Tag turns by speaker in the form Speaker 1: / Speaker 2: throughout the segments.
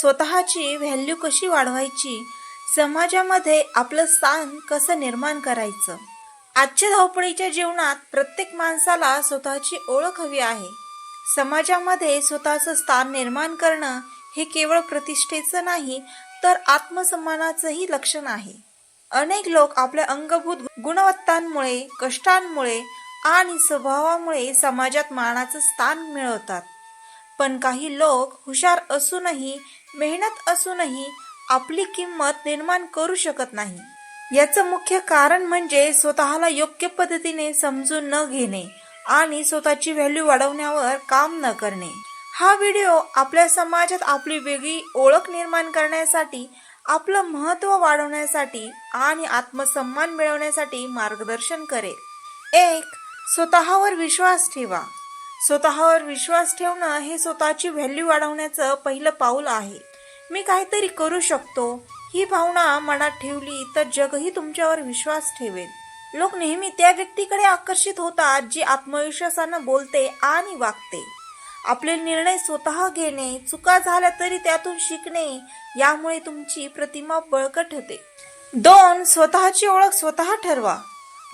Speaker 1: स्वतःची व्हॅल्यू कशी वाढवायची? समाजामध्ये आपलं स्थान कसं निर्माण करायचं? आजच्या धावपळीच्या जीवनात प्रत्येक माणसाला स्वतःची ओळख हवी आहे. समाजामध्ये स्वतःचं स्थान निर्माण करणं हे केवळ प्रतिष्ठेचं नाही तर आत्मसन्मानाचंही लक्षण आहे. अनेक लोक आपल्या अंगभूत गुणवत्तांमुळे कष्टांमुळे आणि स्वभावामुळे समाजात मानाचं स्थान मिळवतात. पण काही लोक हुशार असूनही मेहनत असूनही आपली किंमत निर्माण करू शकत नाही. याचं मुख्य कारण म्हणजे स्वतःला योग्य पद्धतीने समजून न घेणे आणि स्वतःची व्हॅल्यू वाढवण्यावर काम न करणे. हा व्हिडिओ आपल्या समाजात आपली वेगळी ओळख निर्माण करण्यासाठी आपलं महत्त्व वाढवण्यासाठी आणि आत्मसन्मान मिळवण्यासाठी मार्गदर्शन करेल. एक स्वतःवर विश्वास ठेवा. स्वतःवर विश्वास ठेवणं हे स्वतःची व्हॅल्यू वाढवण्याचं पहिलं पाऊल आहे. मी काहीतरी करू शकतो ही भावना मनात ठेवली तर जगही तुमच्यावर विश्वास ठेवेल. लोक नेहमी त्या व्यक्तीकडे आकर्षित होतात जी आत्मविश्वासानं बोलते आणि वागते. आपले निर्णय स्वतः घेणे चुका झाल्या तरी त्यातून शिकणे यामुळे तुमची प्रतिमा बळकट होते. दोन स्वतःची ओळख स्वतः ठरवा.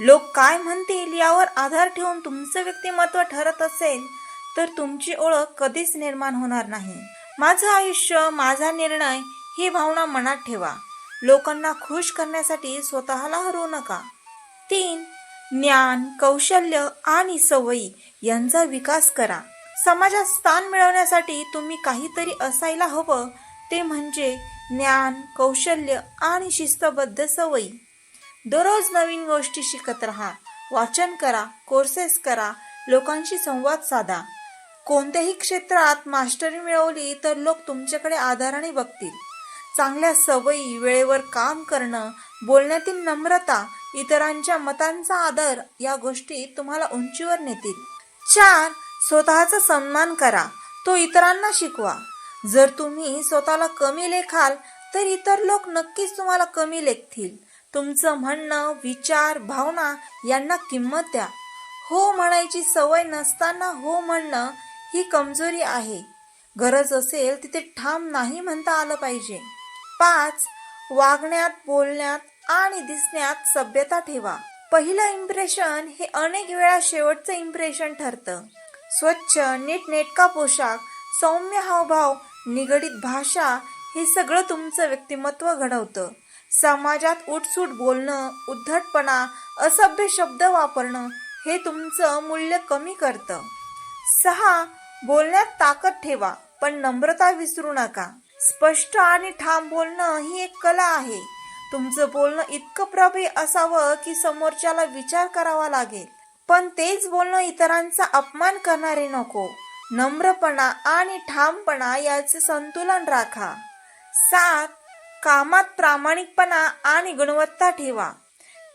Speaker 1: लोक काय म्हणतील यावर आधार ठेवून तुमचं व्यक्तिमत्व ठरत असेल तर तुमची ओळख कधीच निर्माण होणार नाही. माझं आयुष्य माझा निर्णय ही भावना मनात ठेवा. लोकांना खुश करण्यासाठी स्वतःला हरवू नका. तीन ज्ञान कौशल्य आणि सवयी यांचा विकास करा. समाजात स्थान मिळवण्यासाठी तुम्ही काहीतरी असायला हवं ते म्हणजे ज्ञान कौशल्य आणि शिस्तबद्ध सवयी. दररोज नवीन गोष्टी शिकत राहा वाचन करा कोर्सेस करा लोकांशी संवाद साधा. कोणत्याही क्षेत्रात मास्टरी मिळवली तर लोक तुमच्याकडे आदराने बघतील. चांगल्या सवयी वेळेवर काम करणं बोलण्यातील नम्रता इतरांच्या मतांचा आदर या गोष्टी तुम्हाला उंचीवर नेतील. चार स्वतःचा सन्मान करा. तो इतरांना शिकवा. जर तुम्ही स्वतःला कमी लेखाल तर इतर लोक नक्कीच तुम्हाला कमी लेखतील. तुमचं म्हणणं विचार भावना यांना किंमत द्या. हो म्हणायची सवय नसताना हो म्हणणं ही कमजोरी आहे. गरज असेल तिथे ठाम नाही म्हणता आलं पाहिजे. पाच वागण्यात बोलण्यात आणि दिसण्यात सभ्यता ठेवा. पहिलं इम्प्रेशन हे अनेक वेळा शेवटचं इम्प्रेशन ठरतं. स्वच्छ नीटनेटका पोशाख सौम्य हावभाव निगडीत भाषा हे सगळं तुमचं व्यक्तिमत्व घडवतं. समाजात उठसूट बोलणं उद्धटपणा असभ्य शब्द वापरणं हे तुमचं मूल्य कमी करतं. सहा बोलण्यात ताकद ठेवा पण नम्रता विसरू नका. स्पष्ट आणि ठाम बोलणं ही एक कला आहे. तुमचं बोलणं इतकं प्रभावी असावं की समोरच्याला विचार करावा लागेल. पण तेच बोलणं इतरांचा अपमान करणारे नको. नम्रपणा आणि ठामपणा याचे संतुलन राखा. सात कामात प्रामाणिकपणा आणि गुणवत्ता ठेवा.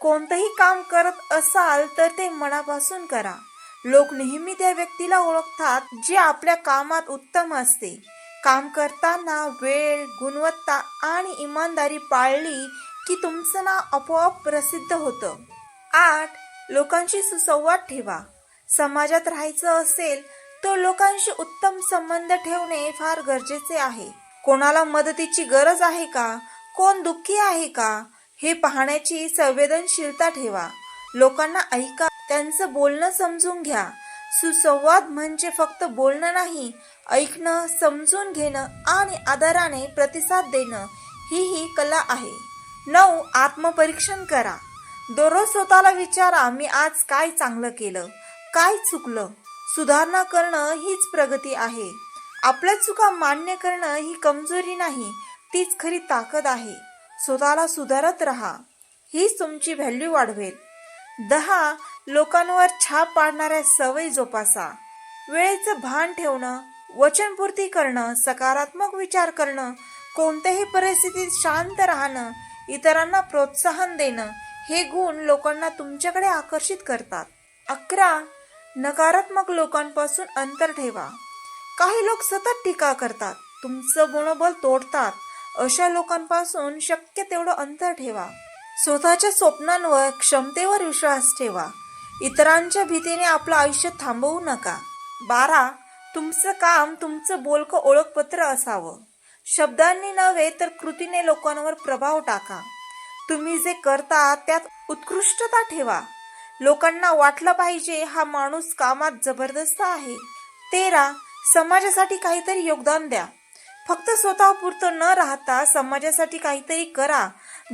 Speaker 1: कोणतंही काम करत असाल तर ते मनापासून करा. लोक नेहमी त्या व्यक्तीला ओळखतात जे आपल्या कामात उत्तम असते. काम करताना वेळ गुणवत्ता आणि इमानदारी पाळली की तुमचं नाव आपोआप प्रसिद्ध होतं. आठ लोकांशी सुसंवाद ठेवा. समाजात राहायचं असेल तर लोकांशी उत्तम संबंध ठेवणे फार गरजेचे आहे. कोणाला मदतीची गरज आहे का? कोण दुःखी आहे का? हे पाहण्याची संवेदनशीलता ठेवा. लोकांना ऐका त्यांचं बोलणं समजून घ्या. सुसंवाद म्हणजे फक्त बोलणं नाही ऐकणं समजून घेणं आणि आदराने प्रतिसाद देणं ही ही कला आहे. नऊ आत्मपरीक्षण करा. दररोज स्वतःला विचारा मी आज काय चांगलं केलं? काय चुकलं? सुधारणा करणं हीच प्रगती आहे. आपल्या चुका मान्य करणं ही कमजोरी नाही तीच खरी ताकद आहे. स्वतःला सुधारत राहा हीच तुमची व्हॅल्यू वाढवेल. दहा लोकांवर छाप पाडणाऱ्या सवयी जोपासा. वेळेचं भान ठेवणं वचनपूर्ती करणं सकारात्मक विचार करणं कोणत्याही परिस्थितीत शांत राहणं इतरांना प्रोत्साहन देणं हे गुण लोकांना तुमच्याकडे आकर्षित करतात. अकरा नकारात्मक लोकांपासून अंतर ठेवा. काही लोक सतत टीका करतात. तुमचं मनोबल तोडतात. अशा लोकांपासून शक्य तेवढं अंतर ठेवा. स्वतःच्या स्वप्नांवर क्षमतेवर विश्वास ठेवा. इतरांच्या भीतीने आपलं आयुष्य थांबवू नका. बारा तुमचं काम तुमचं बोलकं ओळखपत्र असावं. शब्दांनी नव्हे तर कृतीने लोकांवर प्रभाव टाका. तुम्ही जे करता त्यात उत्कृष्टता ठेवा. लोकांना वाटलं पाहिजे हा माणूस कामात जबरदस्त आहे. तेरा समाजासाठी काहीतरी योगदान द्या. फक्त स्वतःपुरतं न राहता समाजासाठी काहीतरी करा.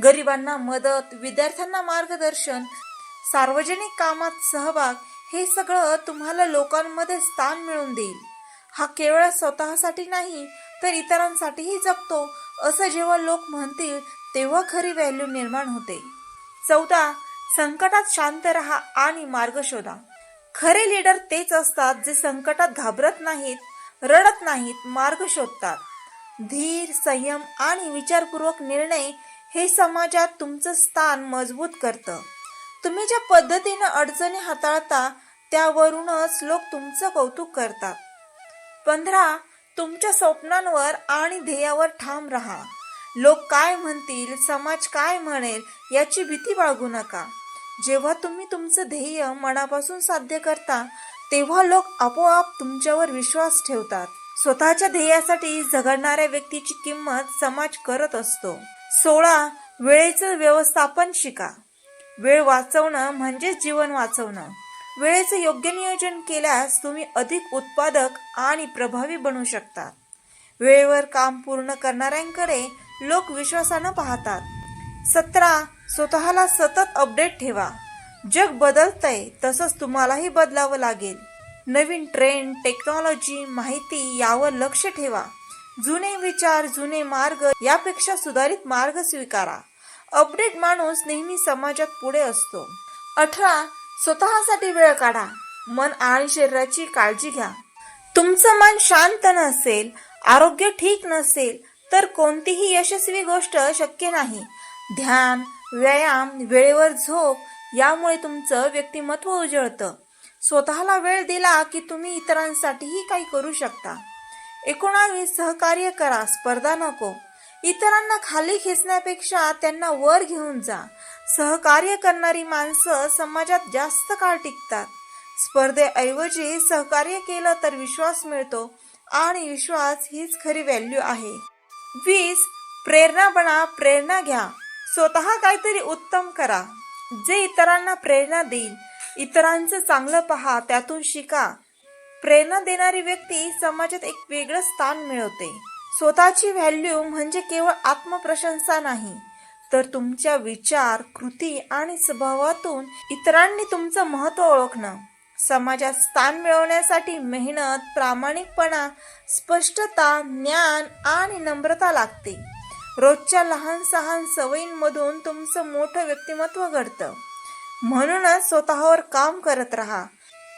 Speaker 1: गरिबांना मदत विद्यार्थ्यांना मार्गदर्शन सार्वजनिक कामात सहभाग हे सगळं तुम्हाला लोकांमध्ये स्थान मिळून देईल. हा केवळ स्वतःसाठी नाही तर इतरांसाठीही जगतो असं जेव्हा लोक म्हणतील तेव्हा खरी व्हॅल्यू निर्माण होते. चौदा संकटात शांत रहा आणि मार्ग शोधा. खरे लीडर तेच असतात जे संकटात घाबरत नाहीत रडत नाहीत मार्ग शोधतात. धीर संयम आणि विचारपूर्वक निर्णय हे समाजात तुमचं स्थान मजबूत करतं. तुम्ही ज्या पद्धतीनं अडचणी हाताळता त्यावरूनच लोक तुमचं कौतुक करतात. पंधरा तुमच्या स्वप्नांवर आणि ध्येयावर ठाम राहा. लोक काय म्हणतील समाज काय म्हणेल याची भीती बाळगू नका. जेव्हा तुम्ही तुमचं ध्येय मनापासून साध्य करता तेव्हा लोक आपोआप तुमच्यावर विश्वास ठेवतात. स्वतःच्या ध्येयासाठी झगडणाऱ्या व्यक्तीची किंमत समाज करत असतो. सोळा वेळेचं व्यवस्थापन शिका. वेळ वाचवणं म्हणजेच जीवन वाचवणं. वेळेचं योग्य नियोजन केल्यास तुम्ही अधिक उत्पादक आणि प्रभावी बनू शकता. वेळेवर काम पूर्ण करणाऱ्यांकडे लोक विश्वासानं पाहतात. सतरा स्वतःला सतत अपडेट ठेवा. जग बदलतंय तसंच तुम्हालाही बदलावं लागेल. नवीन ट्रेंड टेक्नॉलॉजी माहिती यावर लक्ष ठेवा. जुने विचार जुने मार्ग यापेक्षा सुधारित मार्ग स्वीकारा. अपडेट माणूस नेहमी समाजात पुढे असतो. अठरा स्वतःसाठी वेळ काढा. मन आणि शरीराची काळजी घ्या. तुमचं मन शांत नसेल आरोग्य ठीक नसेल तर कोणतीही यशस्वी गोष्ट शक्य नाही. ध्यान व्यायाम वेळेवर झोप यामुळे तुमचं व्यक्तिमत्व उजळतं. स्वतःला वेळ दिला की तुम्ही इतरांसाठीही काही करू शकता. एकोणावीस सहकार्य करा स्पर्धा नको. इतरांना खाली खेचण्यापेक्षा त्यांना वर घेऊन जा. सहकार्य करणारी माणसं समाजात जास्त काळ टिकतात. स्पर्धेऐवजी सहकार्य केलं तर विश्वास मिळतो आणि विश्वास हीच खरी व्हॅल्यू आहे. वीस प्रेरणा बना प्रेरणा घ्या. स्वतः काहीतरी उत्तम करा. जे इतरांना प्रेरणा देईल इतरांचं चांगलं पहा त्यातून शिका. प्रेरणा देणारी व्यक्ती समाजात एक वेगळं स्थान मिळवते. स्वतःची व्हॅल्यू म्हणजे केवळ आत्मप्रशंसा नाही तर तुमच्या विचार कृती आणि स्वभावातून इतरांनी तुमचं महत्त्व ओळखणं. समाजात स्थान मिळवण्यासाठी मेहनत प्रामाणिकपणा स्पष्टता ज्ञान आणि नम्रता लागते. रोजच्या लहान सहान सवयींमधून तुमचं मोठं व्यक्तिमत्व घडतं. म्हणूनच स्वतःवर काम करत राहा.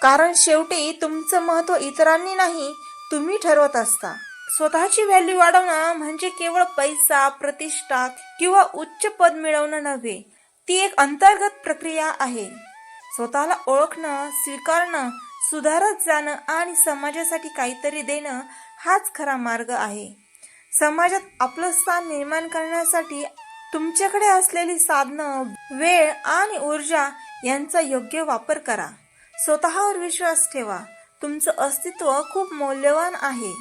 Speaker 1: कारण शेवटी तुमचं महत्त्व इतरांनी नाही तुम्ही ठरवत असता. स्वतःची व्हॅल्यू वाढवणं म्हणजे केवळ पैसा प्रतिष्ठा किंवा उच्च पद मिळवणं नव्हे ती एक अंतर्गत प्रक्रिया आहे. स्वतःला ओळखणं स्वीकारणं सुधारत जाणं आणि समाजासाठी काहीतरी देणं हाच खरा मार्ग आहे. समाजात आपलं स्थान निर्माण करण्यासाठी तुमच्याकडे असलेली साधनं वेळ आणि ऊर्जा यांचा योग्य वापर करा. स्वतःवर विश्वास ठेवा. तुमचं अस्तित्व खूप मौल्यवान आहे.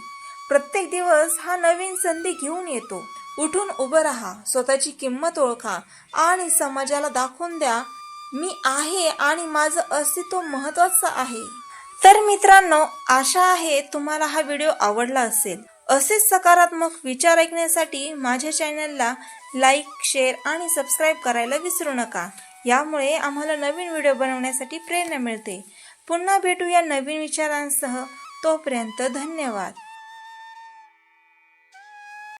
Speaker 1: प्रत्येक दिवस हा नवीन संधी घेऊन येतो. उठून उभं राहा. स्वतःची किंमत ओळखा आणि समाजाला दाखवून द्या मी आहे आणि माझं अस्तित्व महत्वाचं आहे. तर मित्रांनो आशा आहे तुम्हाला हा व्हिडिओ आवडला असेल. असेच सकारात्मक विचार ऐकण्यासाठी माझ्या चॅनलला लाईक शेअर आणि सबस्क्राईब करायला विसरू नका. यामुळे आम्हाला नवीन व्हिडिओ बनवण्यासाठी प्रेरणा मिळते. पुन्हा भेटूया नवीन विचारांसह. तोपर्यंत धन्यवाद.